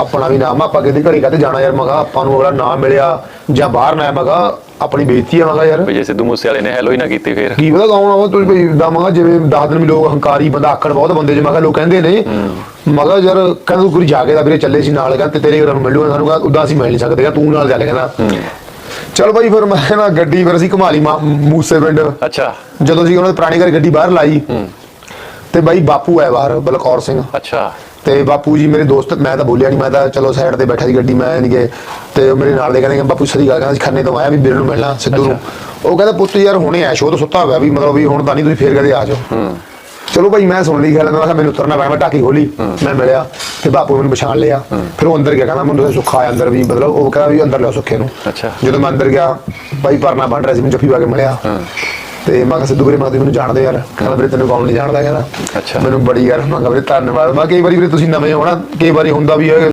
ਆਪਣਾ ਵੀ ਨਾਮ ਆ, ਆਪਾਂ ਕਿਤੇ ਘੜੀ ਕਾਤੇ ਜਾਣਾ ਯਾਰ ਮਗਾ ਆਪਾਂ ਨੂੰ ਅਗਲਾ ਨਾ ਮਿਲਿਆ ਜਾਂ ਬਾਹਰ ਨਾ ਮਗਾ ਆਪਣੀ ਬੇਇੱਜ਼ਤੀ ਆ ਮਗਾ ਯਾਰ। ਵੀ ਜੇ ਸਿੱਧੂ ਮੂਸੇ ਵਾਲੇ ਨੇ ਹੈਲੋ ਹੀ ਨਾ ਕੀਤੀ ਫੇਰ। ਕੀ ਪਤਾ ਕੌਣ ਆਵਾ ਤੁਸੀਂ ਭਈ ਦਾ ਮਗਾ ਜਿਵੇਂ ਦਸ ਦਿਨ ਵੀ ਲੋਕ ਹੰਕਾਰੀ ਬੰਦਾ ਆਕੜ ਬਹੁਤ ਬੰਦੇ ਜੇ ਮਗਾ ਲੋਕ ਕਹਿੰਦੇ ਨੇ। ਮਗਾ ਯਾਰ ਕਹਿੰਦਾ ਤੂੰ ਕੋਈ ਜਾ ਕੇ ਦਾ ਵੀਰੇ ਚੱਲੇ ਸੀ ਨਾਲ ਕਹਿੰਦਾ ਤੇ ਤੇਰੇ ਘਰ ਨੂੰ ਮਿਲੂਗਾ ਸਾਨੂੰ ਕਹਿੰਦਾ ਉਦਾਂ ਅਸੀਂ ਮਿਲ ਨਹੀਂ ਸਕਦੇ ਕਹਿੰਦਾ ਤੂੰ ਨਾਲ ਚੱਲ ਕਹਿੰਦਾ। ਚਲ ਭਾਈ ਫਿਰ ਮੈਂ ਨਾ ਗੱਡੀ ਫਿਰ ਅਸੀਂ ਘੁਮਾ ਲਈ ਮਾ- ਮੂਸੇ ਪਿੰਡ। ਅੱਛਾ। ਜਦੋਂ ਅਸੀਂ ਉਹਨਾਂ ਦੇ ਪੁਰਾਣੇ ਘਰ ਗੱਡੀ ਬਾਹਰ ਲਾਈ ਤੇ ਬਾਈ ਬਾਪੂ ਹੈ ਬਾਹਰ ਬਲਕੌਰ ਸਿੰਘ। ਅੱਛਾ। ਤੇ ਬਾਪੂ ਜੀ ਮੇਰੇ ਦੋਸਤ ਮੈਂ ਤਾਂ ਬੋਲਿਆ ਨਹੀਂ ਮੈਂ ਤਾਂ ਚਲੋ ਸਾਈਡ ਤੇ ਬੈਠਾ ਸੀ ਗੱਡੀ ਮੈਂ ਨਹੀਂ ਗਏ। ਤੇ ਉਹ ਮੇਰੇ ਨਾਲ ਦੇ ਕਹਿੰਦੇ ਕਿ ਬਾਪੂ ਸਰੀ ਗੱਲ ਕਹਿੰਦਾ ਖੰਨੇ ਤੋਂ ਆਇਆ ਵੀ ਵੀਰ ਨੂੰ ਮਿਲਣਾ ਸਿੱਧੂ ਨੂੰ। ਉਹ ਕਹਿੰਦਾ ਪੁੱਤ ਯਾਰ ਹੁਣੇ ਐਸ਼ ਉਹ ਤਾਂ ਸੁੱਤਾ ਹੋਇਆ ਵੀ ਮਤਲਬ ਵੀ ਹੁਣ ਤਾਂ ਨਹੀਂ ਤੁਸੀਂ ਫੇਰ ਕਦੇ ਆ ਜਾਓ। ਚਲੋ ਭਾਈ ਮੈਂ ਸੁਣ ਲਈ ਗੱਲ ਮੈਂ ਕਿਹਾ ਮੈਨੂੰ ਉਤਰਨਾ ਪੈਣਾ ਮੈਂ ਢਾਕੀ ਖੋਲੀ ਮੈਂ ਮਿਲਿਆ ਤੇ ਬਾਪੂ ਮੈਨੂੰ ਪਛਾਣ ਲਿਆ। ਫਿਰ ਉਹ ਅੰਦਰ ਗਿਆ ਕਹਿੰਦਾ ਮੈਨੂੰ ਸੁੱਖਾ ਆਇਆ ਅੰਦਰ ਵੀ ਮਤਲਬ ਉਹ ਕਹਿੰਦਾ ਵੀ ਅੰਦਰ ਲਿਆ ਸੁੱਖੇ ਨੂੰ। ਅੱਛਾ। ਜਦੋਂ ਮੈਂ ਅੰਦਰ ਗਿਆ ਭਾਈ ਪਰਨਾ ਬਣ ਰਿਹਾ ਸੀ ਮੈਨੂੰ ਜੱਫੀ ਪਾ ਕੇ ਮਿਲਿਆ। ਤੇ ਮੈਂ ਕਿਹਾ ਸਿੱਧੂ ਵੀਰੇ ਮੈਂ ਕਿਹਾ ਤੁਸੀਂ ਮੈਨੂੰ ਜਾਣਦੇ ਯਾਰ। ਕਹਿੰਦਾ ਵੀਰੇ ਤੈਨੂੰ ਕੌਣ ਨਹੀਂ ਜਾਣਦਾ ਕਹਿੰਦਾ ਅੱਛਾ। ਮੈਨੂੰ ਬੜੀ ਯਾਰ ਮੈਂ ਕਿਹਾ ਵੀਰੇ ਧੰਨਵਾਦ। ਮੈਂ ਕਿਹਾ ਕਈ ਵਾਰੀ ਵੀਰੇ ਤੁਸੀਂ ਨਵੇਂ ਹੋਣਾ ਕਈ ਵਾਰੀ ਹੁੰਦਾ ਵੀ ਹੈ